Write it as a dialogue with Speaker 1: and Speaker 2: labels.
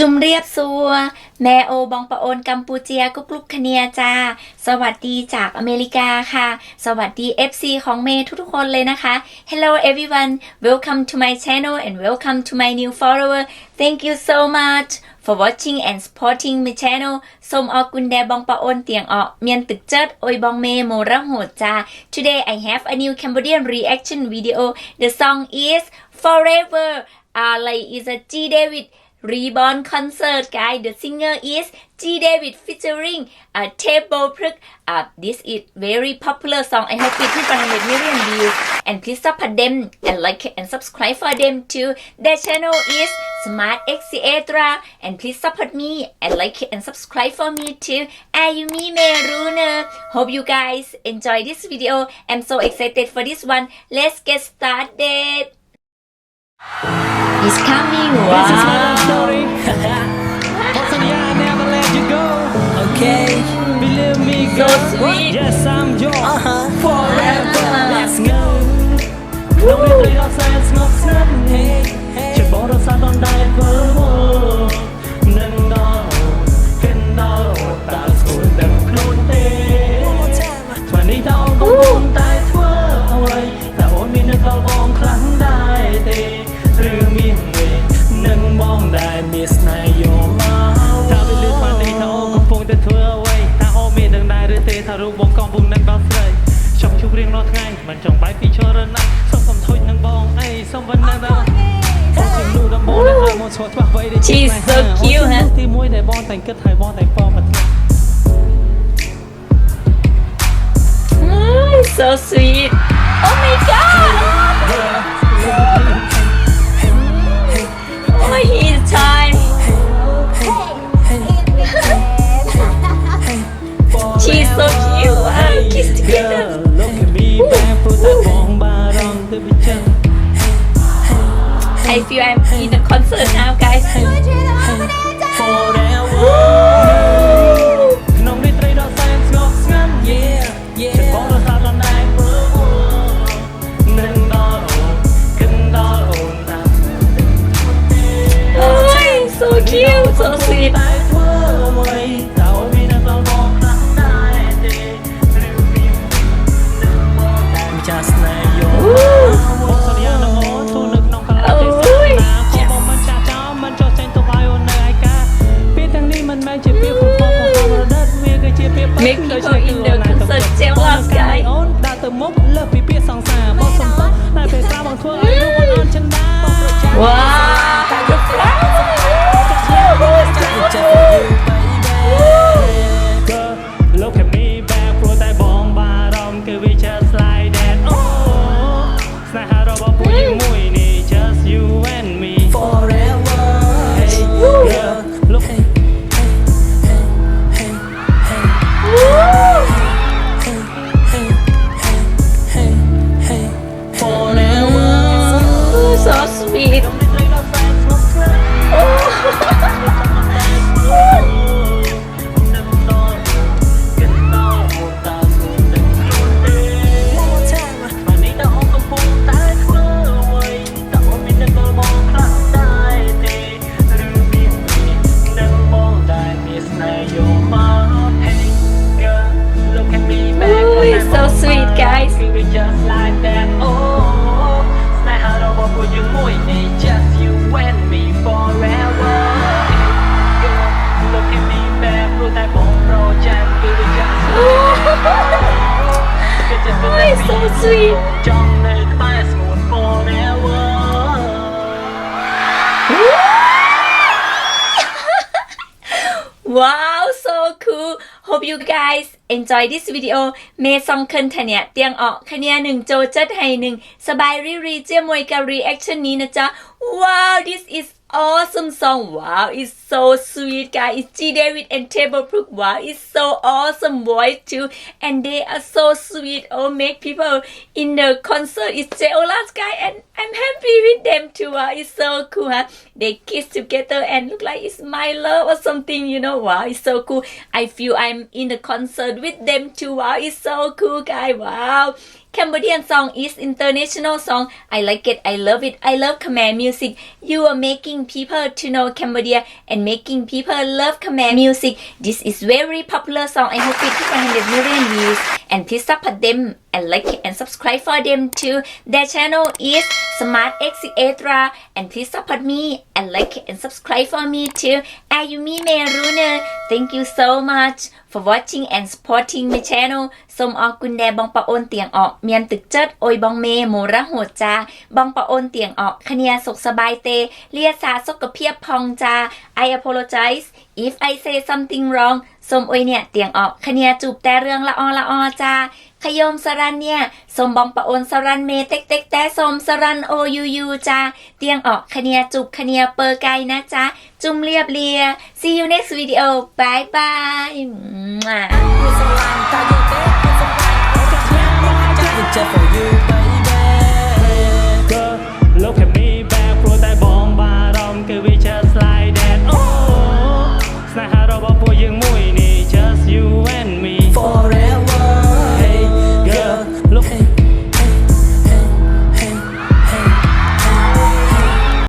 Speaker 1: จุมเรียบซัว แมโอบองปะโอนกัมพูเจียกุกลุกคเนียจ้า สวัสดีจากอเมริกาค่ะ สวัสดี FC ของเมย์ทุกๆคนเลยนะคะ Hello everyone welcome to my channel and welcome to my new follower thank you so much for watching and supporting my channel ส้มออกกุนแดบองปะโอนเตียงออกเมียนตึกเจิดโอยบองเมโมระโหดจ้า Today I have a new Cambodian reaction video the song is Forever อะไร is a G David Reborn concert guy the singer is G. David featuring uh, Table Pruk. Uh, this is very popular song I hope it hit 100 million views. And please support them and like and subscribe for them too. Their channel is Smart Xtra and please support me and like and subscribe for me too. Ayumi Meruna hope you guys enjoy this video. I'm so excited for this one. Let's get started. It's coming.
Speaker 2: This is my love
Speaker 1: wow.
Speaker 2: I never let you go. Okay. Believe me, girl. Yes, I'm yours
Speaker 3: uh-huh.
Speaker 2: forever. Let's go. 너의 그 여사의 스마트한 해, 제 멀어서 던다의 걸어. ថារូបបងកំពុងនឹងដល់ស្រីចង់ជួបរៀងរាល់ថ្ងៃមិនចង់បែកពីឈរណាសូមកំធុញនឹងបងអីសូមបណ្ណាដល់បងជាមនុស្សដំបូងដែលឲ្យមកស្គាល់ច្បាស់អ្វីដែល
Speaker 1: She's so cute ហ៎
Speaker 2: ទីមួយដែលបងតែងគិតហើយបងតែងពងមកថ្លៃ
Speaker 1: Mm, so sweet. Oh my god. Oh, he's time. She's so cute. girl.
Speaker 2: Look at me, put that bomb bar on the.
Speaker 1: I feel I'm in a concert now, guys.
Speaker 2: Forever. គឺជាពេល
Speaker 1: Make people in the concert jealous, guys.
Speaker 2: អូនដើរទៅមុខលើសពីពាក្យសង្សារបងសុំទោសតែពេលខ្លះបងធ្វើឲ្យរូបអូនអន់ចិនដា
Speaker 1: Wow, the
Speaker 2: eyes We just like that, oh Snarl over for you
Speaker 3: more
Speaker 2: just you and me forever. Look at me back, blue type on project We just like that,
Speaker 1: Oh, it's so sweet. Wow. Hope you guys enjoy this video เมซองเคินทะเนี่ยเตียงออกคะเนียหนึ่งโจเจัดไห้หนึ่งสบายรีรีเจียมวยกับ reaction นี้นะจ๊ะ Wow this is awesome song. Wow it's so sweet guys. It's G David and Table Brook Wow it's so awesome voice too. And they are so sweet. Oh make people in the concert it's jealous oh, guy and I'm happy with them too. Wow it's so cool huh? They kiss together and look like it's my love or something you know? Wow it's so cool. I feel I'm in the concert with them too. Wow it's so cool guy. Wow Cambodian song is international song. I like it. I love it. I love Khmer music. You are making people to know Cambodia and making people love Khmer music. This is very popular song. I hope it hit 100 million views and please support them and like and subscribe for them too their channel is Smart X Extra and please support me and like and subscribe for me too Ayumi Meruna thank you so much for watching and supporting my channel សូមអរគុណដែលបងប្អូនទាំងអស់មានទឹកចិត្តអុយបងមេមរហូតចាបងប្អូនទាំងអស់គ្នាសុខសប្បាយទេលាសាសុខភាពផងចា I apologize if I say something wrong สมอวยเนี่ย เตียงออกคเนียจูบแต่เรื่องละออละอจ้าขยมสรันเนี่ย สมบองปะโอนสรันเมเต็กเต็กแต่สมสรันโอยูยูจ้าเตียงออกคเนียจูบคเนี
Speaker 3: ยเปอร์ไกนะจ้า
Speaker 1: จุ่มเรียบเรีย see
Speaker 3: you next video bye bye